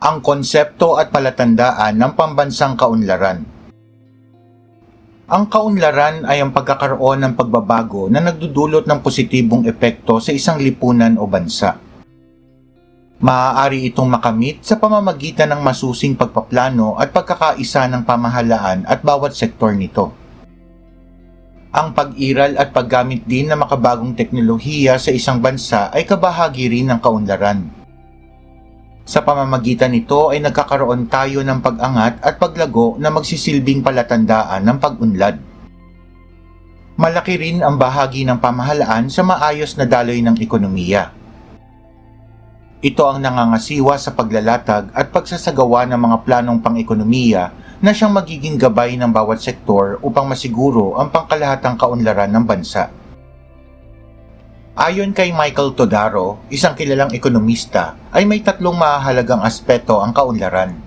ang konsepto at palatandaan ng pambansang kaunlaran. Ang kaunlaran ay ang pagkakaroon ng pagbabago na nagdudulot ng positibong epekto sa isang lipunan o bansa. Maaari itong makamit sa pamamagitan ng masusing pagpaplano at pagkakaisa ng pamahalaan at bawat sektor nito. Ang pag-iral at paggamit din ng makabagong teknolohiya sa isang bansa ay kabahagi rin ng kaunlaran. Sa pamamagitan nito ay nagkakaroon tayo ng pag-angat at paglago na magsisilbing palatandaan ng pag-unlad. Malaki rin ang bahagi ng pamahalaan sa maayos na daloy ng ekonomiya. Ito ang nangangasiwa sa paglalatag at pagsasagawa ng mga planong pang-ekonomiya na siyang magiging gabay ng bawat sektor upang masiguro ang pangkalahatang kaunlaran ng bansa. Ayon kay Michael Todaro, isang kilalang ekonomista, ay may tatlong mahalagang aspeto ang kaunlaran.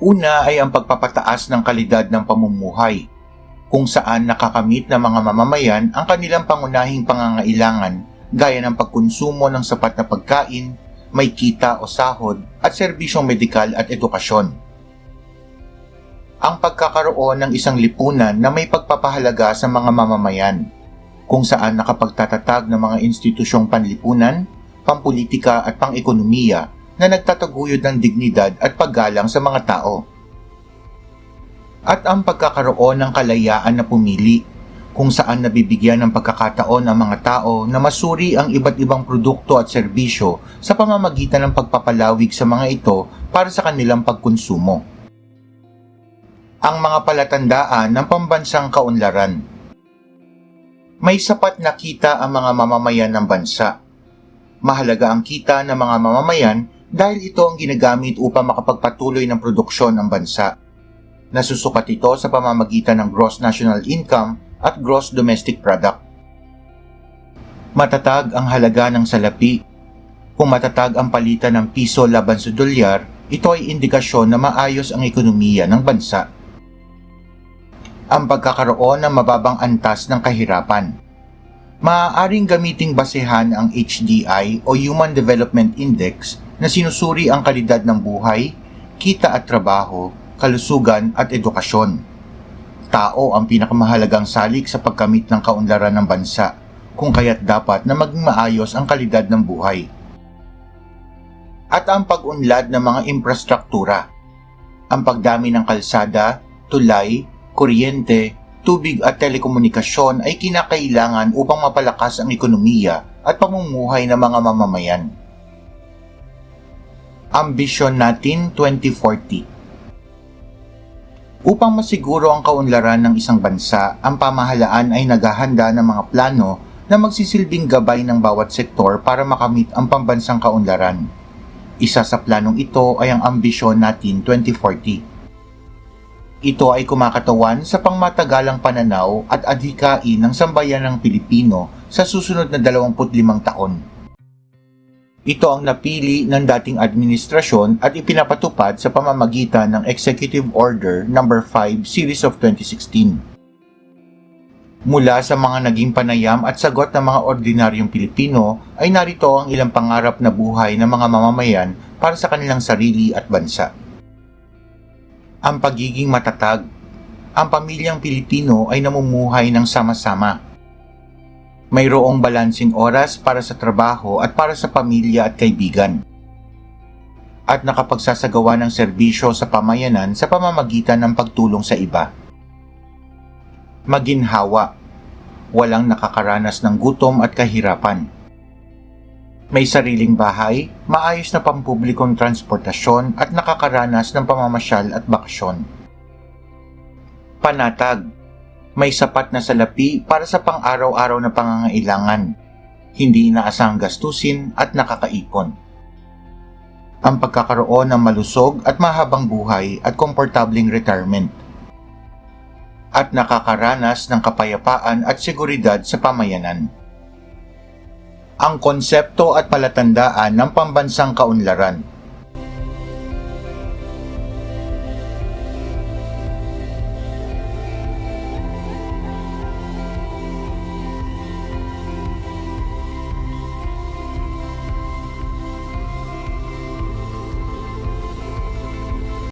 Una ay ang pagpapataas ng kalidad ng pamumuhay, kung saan nakakamit ng mga mamamayan ang kanilang pangunahing pangangailangan gaya ng pagkonsumo ng sapat na pagkain, may kita o sahod at serbisyong medikal at edukasyon. Ang pagkakaroon ng isang lipunan na may pagpapahalaga sa mga mamamayan kung saan nakapagtatatag ng mga institusyong panlipunan, pampolitika at pang-ekonomiya na nagtataguyod ng dignidad at paggalang sa mga tao. At ang pagkakaroon ng kalayaan na pumili kung saan nabibigyan ng pagkakataon ang mga tao na masuri ang iba't ibang produkto at serbisyo sa pamamagitan ng pagpapalawig sa mga ito para sa kanilang pagkonsumo. Ang mga palatandaan ng pambansang kaunlaran may sapat na kita ang mga mamamayan ng bansa. Mahalaga ang kita ng mga mamamayan dahil ito ang ginagamit upang makapagpatuloy ng produksyon ng bansa. Nasusukat ito sa pamamagitan ng gross national income at gross domestic product. Matatag ang halaga ng salapi. Kung matatag ang palitan ng piso laban sa dolyar, ito ay indikasyon na maayos ang ekonomiya ng bansa ang pagkakaroon ng mababang antas ng kahirapan. Maaaring gamiting basehan ang HDI o Human Development Index na sinusuri ang kalidad ng buhay, kita at trabaho, kalusugan at edukasyon. Tao ang pinakamahalagang salik sa pagkamit ng kaunlaran ng bansa, kung kaya't dapat na maging maayos ang kalidad ng buhay. At ang pag-unlad ng mga infrastruktura, ang pagdami ng kalsada, tulay, kuryente, tubig at telekomunikasyon ay kinakailangan upang mapalakas ang ekonomiya at pamumuhay ng mga mamamayan. Ambisyon natin 2040 Upang masiguro ang kaunlaran ng isang bansa, ang pamahalaan ay naghahanda ng mga plano na magsisilbing gabay ng bawat sektor para makamit ang pambansang kaunlaran. Isa sa planong ito ay ang Ambisyon natin 2040 ito ay kumakatawan sa pangmatagalang pananaw at adhikain ng sambayan ng Pilipino sa susunod na 25 taon. Ito ang napili ng dating administrasyon at ipinapatupad sa pamamagitan ng Executive Order No. 5 Series of 2016. Mula sa mga naging panayam at sagot ng mga ordinaryong Pilipino ay narito ang ilang pangarap na buhay ng mga mamamayan para sa kanilang sarili at bansa ang pagiging matatag. Ang pamilyang Pilipino ay namumuhay ng sama-sama. Mayroong balansing oras para sa trabaho at para sa pamilya at kaibigan. At nakapagsasagawa ng serbisyo sa pamayanan sa pamamagitan ng pagtulong sa iba. Maginhawa. Walang nakakaranas ng gutom at kahirapan may sariling bahay, maayos na pampublikong transportasyon at nakakaranas ng pamamasyal at bakasyon. Panatag. May sapat na salapi para sa pang-araw-araw na pangangailangan, hindi inaasang gastusin at nakakaipon. Ang pagkakaroon ng malusog at mahabang buhay at komportabling retirement. At nakakaranas ng kapayapaan at seguridad sa pamayanan ang konsepto at palatandaan ng pambansang kaunlaran